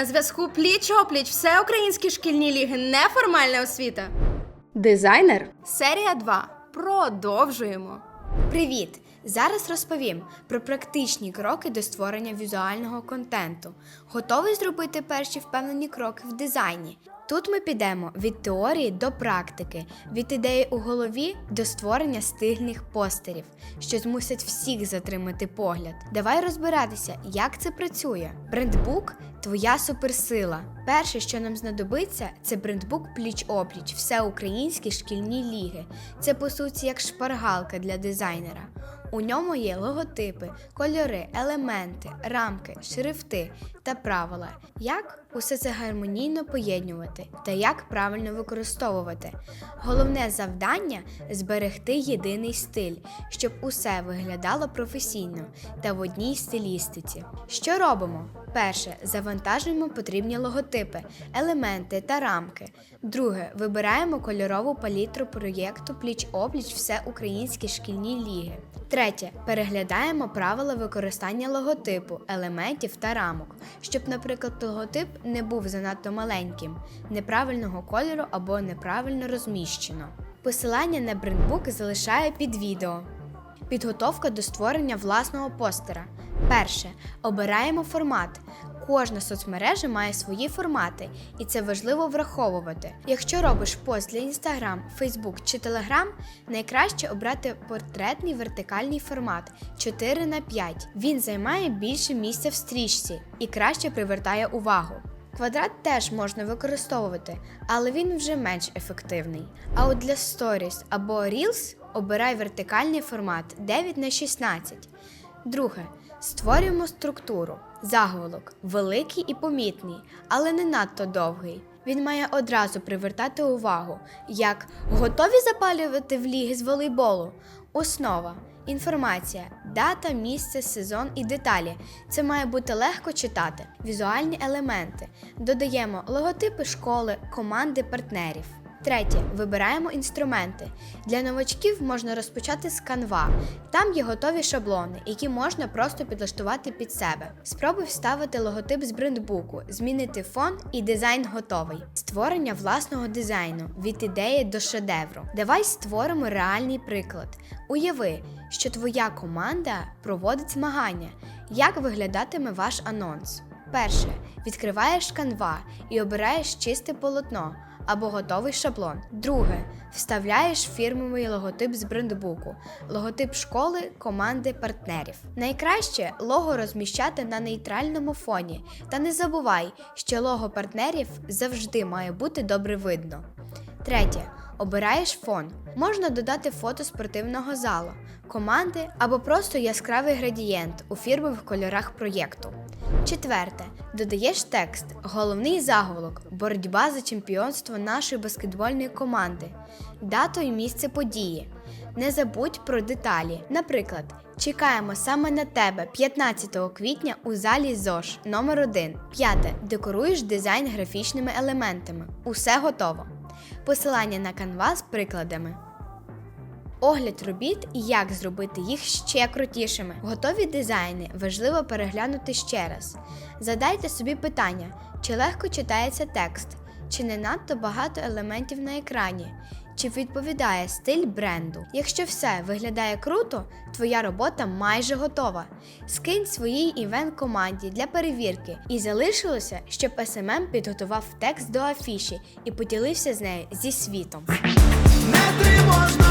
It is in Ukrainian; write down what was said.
На зв'язку пліч опліч всеукраїнські шкільні ліги неформальна освіта. Дизайнер Серія 2. Продовжуємо. Привіт! Зараз розповім про практичні кроки до створення візуального контенту. Готовий зробити перші впевнені кроки в дизайні. Тут ми підемо від теорії до практики, від ідеї у голові до створення стильних постерів, що змусять всіх затримати погляд. Давай розбиратися, як це працює. Брендбук твоя суперсила. Перше, що нам знадобиться, це брендбук пліч-опліч, всеукраїнські шкільні ліги. Це по суті як шпаргалка для дизайнера. У ньому є логотипи, кольори, елементи, рамки, шрифти та правила, як усе це гармонійно поєднувати та як правильно використовувати. Головне завдання зберегти єдиний стиль, щоб усе виглядало професійно та в одній стилістиці. Що робимо? Перше, завантажуємо потрібні логотипи, елементи та рамки. Друге, вибираємо кольорову палітру проєкту Пліч-опліч всеукраїнські шкільні ліги. Третє, переглядаємо правила використання логотипу, елементів та рамок, щоб, наприклад, логотип не був занадто маленьким, неправильного кольору або неправильно розміщено. Посилання на брендбук залишаю під відео. Підготовка до створення власного постера. Перше. Обираємо формат. Кожна соцмережа має свої формати, і це важливо враховувати. Якщо робиш пост для Instagram, Facebook чи Telegram, найкраще обрати портретний вертикальний формат 4 на 5. Він займає більше місця в стрічці і краще привертає увагу. Квадрат теж можна використовувати, але він вже менш ефективний. А от для Stories або Reels обирай вертикальний формат 9 на 16. Друге. Створюємо структуру. Заголовок великий і помітний, але не надто довгий. Він має одразу привертати увагу, як готові запалювати в ліги з волейболу. Основа. Інформація, дата, місце, сезон і деталі. Це має бути легко читати. Візуальні елементи. Додаємо логотипи школи, команди, партнерів. Третє. Вибираємо інструменти. Для новачків можна розпочати з Canva. Там є готові шаблони, які можна просто підлаштувати під себе. Спробуй вставити логотип з брендбуку, змінити фон і дизайн готовий. Створення власного дизайну від ідеї до шедевру. Давай створимо реальний приклад. Уяви, що твоя команда проводить змагання. Як виглядатиме ваш анонс? Перше. Відкриваєш Canva і обираєш чисте полотно або готовий шаблон. Друге. Вставляєш фірмовий логотип з брендбуку, логотип школи, команди, партнерів. Найкраще лого розміщати на нейтральному фоні. Та не забувай, що лого партнерів завжди має бути добре видно. Третє. Обираєш фон. Можна додати фото спортивного залу, команди або просто яскравий градієнт у фірмових кольорах проєкту. Четверте. Додаєш текст. Головний заголовок боротьба за чемпіонство нашої баскетбольної команди, дату і місце події. Не забудь про деталі. Наприклад, чекаємо саме на тебе 15 квітня у залі ЗОЖ номер 1 П'яте. Декоруєш дизайн графічними елементами. Усе готово. Посилання на Canva з прикладами. Огляд робіт і як зробити їх ще крутішими. Готові дизайни важливо переглянути ще раз. Задайте собі питання, чи легко читається текст, чи не надто багато елементів на екрані, чи відповідає стиль бренду. Якщо все виглядає круто, твоя робота майже готова. Скинь своїй івент команді для перевірки і залишилося, щоб SMM підготував текст до афіші і поділився з нею зі світом. Не тривожно